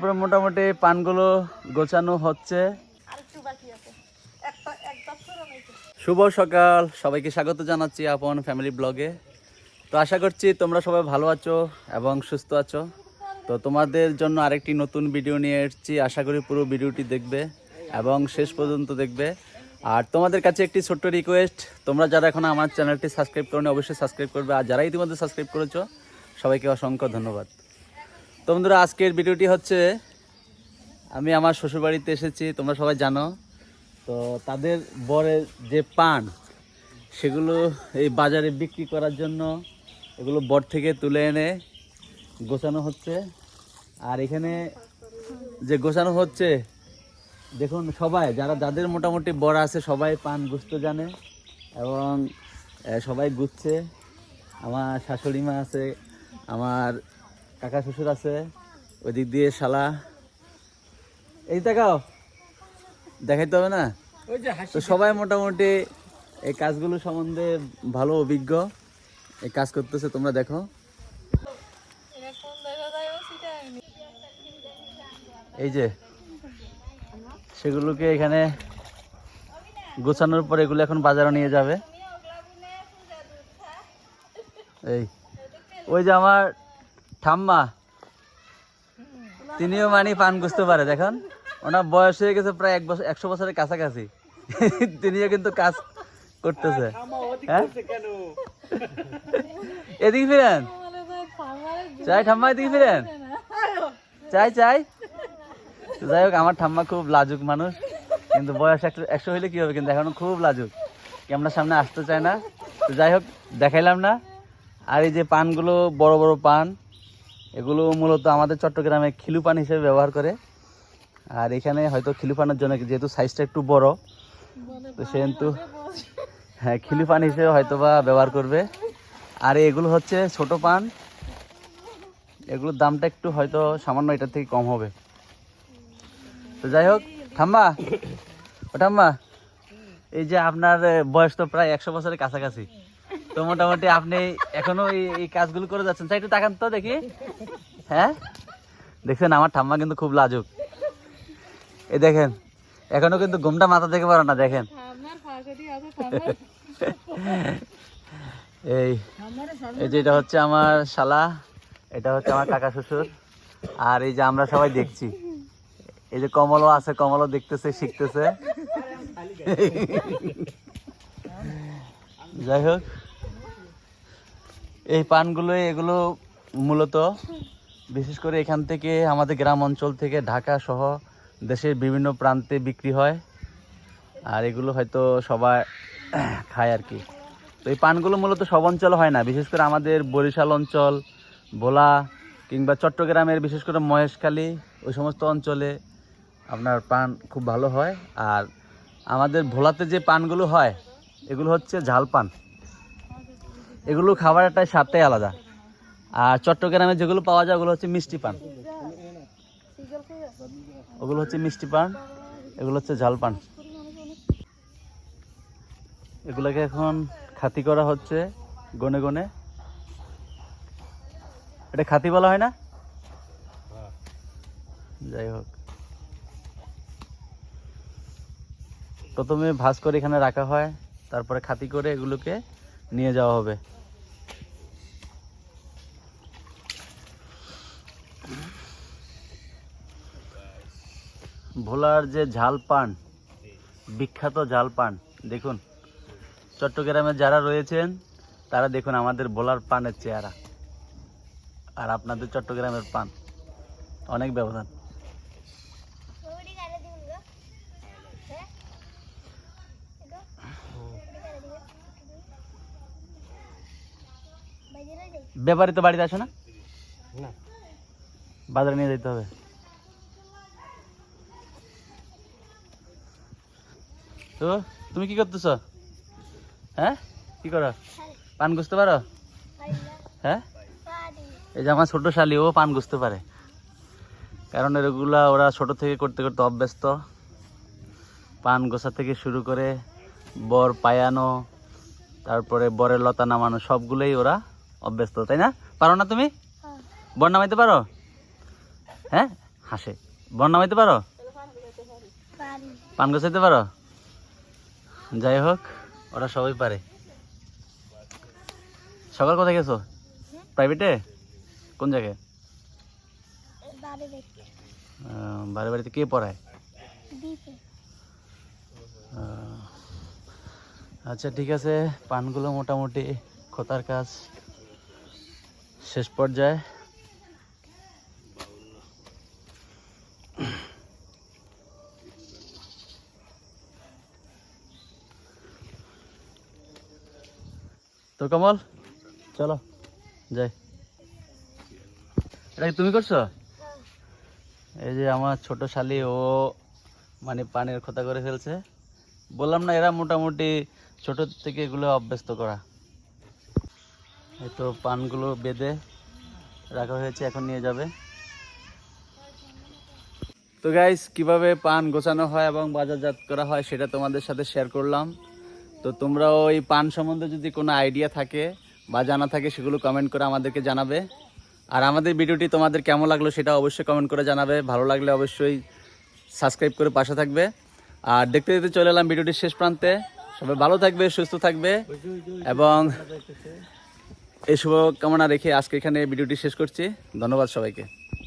তারপরে মোটামুটি পানগুলো গোছানো হচ্ছে। শুভ সকাল। সবাইকে স্বাগত জানাচ্ছি আপন ফ্যামিলি ব্লগে। তো আশা করছি তোমরা সবাই ভালো আছো এবং সুস্থ আছো। তো তোমাদের জন্য আরেকটি নতুন ভিডিও নিয়ে এসেছি। আশা করি পুরো ভিডিওটি দেখবে এবং শেষ পর্যন্ত দেখবে। আর তোমাদের কাছে একটি ছোট্ট রিকোয়েস্ট তোমরা যারা এখন আমার চ্যানেলটি সাবস্ক্রাইব করো অবশ্যই সাবস্ক্রাইব করবে। আর যারা ইতিমধ্যে সাবস্ক্রাইব করেছ সবাইকে অসংখ্য ধন্যবাদ। তো বন্ধুরা, আজকের ভিডিওটি হচ্ছে, আমি আমার শ্বশুরবাড়িতে এসেছি, তোমরা সবাই জানো। তো তাদের বরের যে পান, সেগুলো এই বাজারে বিক্রি করার জন্য এগুলো বর থেকে তুলে এনে গোছানো হচ্ছে। আর এখানে যে গোছানো হচ্ছে, দেখুন সবাই, যারা, যাদের মোটামুটি বর আছে, সবাই পান গুছতে জানে এবং সবাই গুছছে আমার শাশুড়ি মা আছে, আমার কাকা শ্বশুর আছে ওই দিক দিয়ে শালা। এই দেখাও দেখাইতে হবে না? তো সবাই মোটামুটি এই কাজগুলো সম্বন্ধে ভালো অভিজ্ঞ এই কাজ করতেছে তোমরা দেখো। এই যে সেগুলোকে এখানে গোছানোর পর এগুলো এখন বাজারে নিয়ে যাবে। এই ওই যে আমার ঠাম্মা তিনিও মানে পান বুঝতে পারে দেখুন। ওনার বয়স হয়ে গেছে প্রায় এক বছর একশো বছরের কাছাকাছি। তিনিও কিন্তু কাজ করতেছে। হ্যাঁ? এদিকে ফিরেন। চাই ঠাম্মা এদিকে ফিরেন। চাই চাই। যাই হোক আমার ঠাম্মা খুব লাজুক মানুষ। কিন্তু বয়স একশো একশো হইলে কি হবে? কিন্তু এখনও খুব লাজুক। ক্যামেরার সামনে আসতে চায় না। তো যাই হোক দেখাইলাম না। আর এই যে পানগুলো বড় বড় পান এগুলো মূলত আমাদের চট্টগ্রামে খিলুপান হিসেবে ব্যবহার করে। আর এখানে হয়তো খিলুপানের জন্য যেহেতু সাইজটা একটু বড়, তো সে কিন্তু হ্যাঁ খিলু পান হিসেবে হয়তো বা ব্যবহার করবে। আর এগুলো হচ্ছে ছোট পান। এগুলোর দামটা একটু হয়তো সামান্য এটার থেকে কম হবে। তো যাই হোক, ঠাম্মা, ও ঠাম্মা, এই যে আপনার বয়স তো প্রায় একশো বছরের কাছাকাছি। তো মোটামুটি আপনি এখনও এই কাজগুলো করে যাচ্ছেন। তাই একটু তাকান তো দেখি। হ্যাঁ? দেখছেন, আমার ঠাম্মা কিন্তু খুব লাজুক। এই দেখেন, এখনও কিন্তু ঘুমটা মাথা থেকে পারে না, দেখেন। এই এই যে এটা হচ্ছে আমার শালা, এটা হচ্ছে আমার কাকা শ্বশুর, আর এই যে আমরা সবাই দেখছি। এই যে কমলও আছে, কমলও দেখতেছে, শিখতেছে। যাই হোক এই পানগুলো, এগুলো মূলত বিশেষ করে এখান থেকে আমাদের গ্রাম অঞ্চল থেকে ঢাকা সহ দেশের বিভিন্ন প্রান্তে বিক্রি হয়। আর এগুলো হয়তো সবাই খায় আর কি। তো এই পানগুলো মূলত সব অঞ্চলে হয় না, বিশেষ করে আমাদের বরিশাল অঞ্চল, ভোলা কিংবা চট্টগ্রামের বিশেষ করে মহেশখালী, ওই সমস্ত অঞ্চলে আপনার পান খুব ভালো হয়। আর আমাদের ভোলাতে যে পানগুলো হয়, এগুলো হচ্ছে ঝাল পান। এগুলো খাবার একটা স্বাদটাই আলাদা। আর চট্টগ্রামে যেগুলো পাওয়া যায়, ওগুলো হচ্ছে মিষ্টি পান। ওগুলো হচ্ছে মিষ্টি পান, এগুলো হচ্ছে ঝাল পান। এগুলোকে এখন খাতি করা হচ্ছে গনে গনে। এটা খাতি বলা হয় না? যাই হোক। প্রথমে ভাঁজ করে এখানে রাখা হয়, তারপরে খাতি করে এগুলোকে নিয়ে যাওয়া হবে। ভোলার যে ঝাল পান বিখ্যাত ঝাল পান দেখুন। চট্টগ্রামে যারা রয়েছেন, তারা দেখুন আমাদের ভোলার পানের চেহারা। আর আপনাদের চট্টগ্রামের পান, অনেক ব্যবধান। ব্যাপারী তো বাড়িতে আসে না? বাজারে নিয়ে যেতে হবে। তো তুমি কি করতেছ? হ্যাঁ? কি করো? পান গুছতে পারো? হ্যাঁ? এই যে আমার ছোট শালি ও পান গুছতে পারে। কারণ এগুলা ওরা ছোট থেকে করতে করতে অভ্যস্ত। পান গোছা থেকে শুরু করে বর পায়ানো তারপরে বরের লতা নামানো সবগুলোই ওরা অভ্যস্ত তাই না? পারো না তুমি? বর নামাইতে পারো? হ্যাঁ? হাসে। বন নামাইতে পারো? পান গোছাইতে পারো? যাই হোক, ওরা সবাই পারে। সকাল কোথায় গেছো? প্রাইভেটে কোন জায়গায়? বাড়ি বাড়িতে কে পড়ায়? আচ্ছা ঠিক আছে। পানগুলো মোটামুটি, খোতার কাজ। শেষ পর্যায়ে। তো কমল, চলো, যাই। এটা তুমি করছ? এই যে আমার ছোট শালি, ও মানে পানির খোতা করে ফেলছে। বললাম না, এরা মোটামুটি ছোট থেকে এগুলো অভ্যস্ত করা। তো পানগুলো বেঁধে রাখা হয়েছে, এখন নিয়ে যাবে। তো গাইস কীভাবে পান গোছানো হয় এবং বাজারজাত করা হয় সেটা তোমাদের সাথে শেয়ার করলাম। তো তোমরা ওই পান সম্বন্ধে যদি কোনো আইডিয়া থাকে বা জানা থাকে, সেগুলো কমেন্ট করে আমাদেরকে জানাবে। আর আমাদের ভিডিওটি তোমাদের কেমন লাগল সেটা অবশ্যই কমেন্ট করে জানাবে। ভালো লাগলে অবশ্যই সাবস্ক্রাইব করে পাশে থাকবে। আর দেখতে দেখতে চলে এলাম ভিডিওটির শেষ প্রান্তে। সবাই ভালো থাকবে, সুস্থ থাকবে এবং এই শুভকামনা রেখে আজকে এখানে ভিডিওটি শেষ করছি। ধন্যবাদ সবাইকে।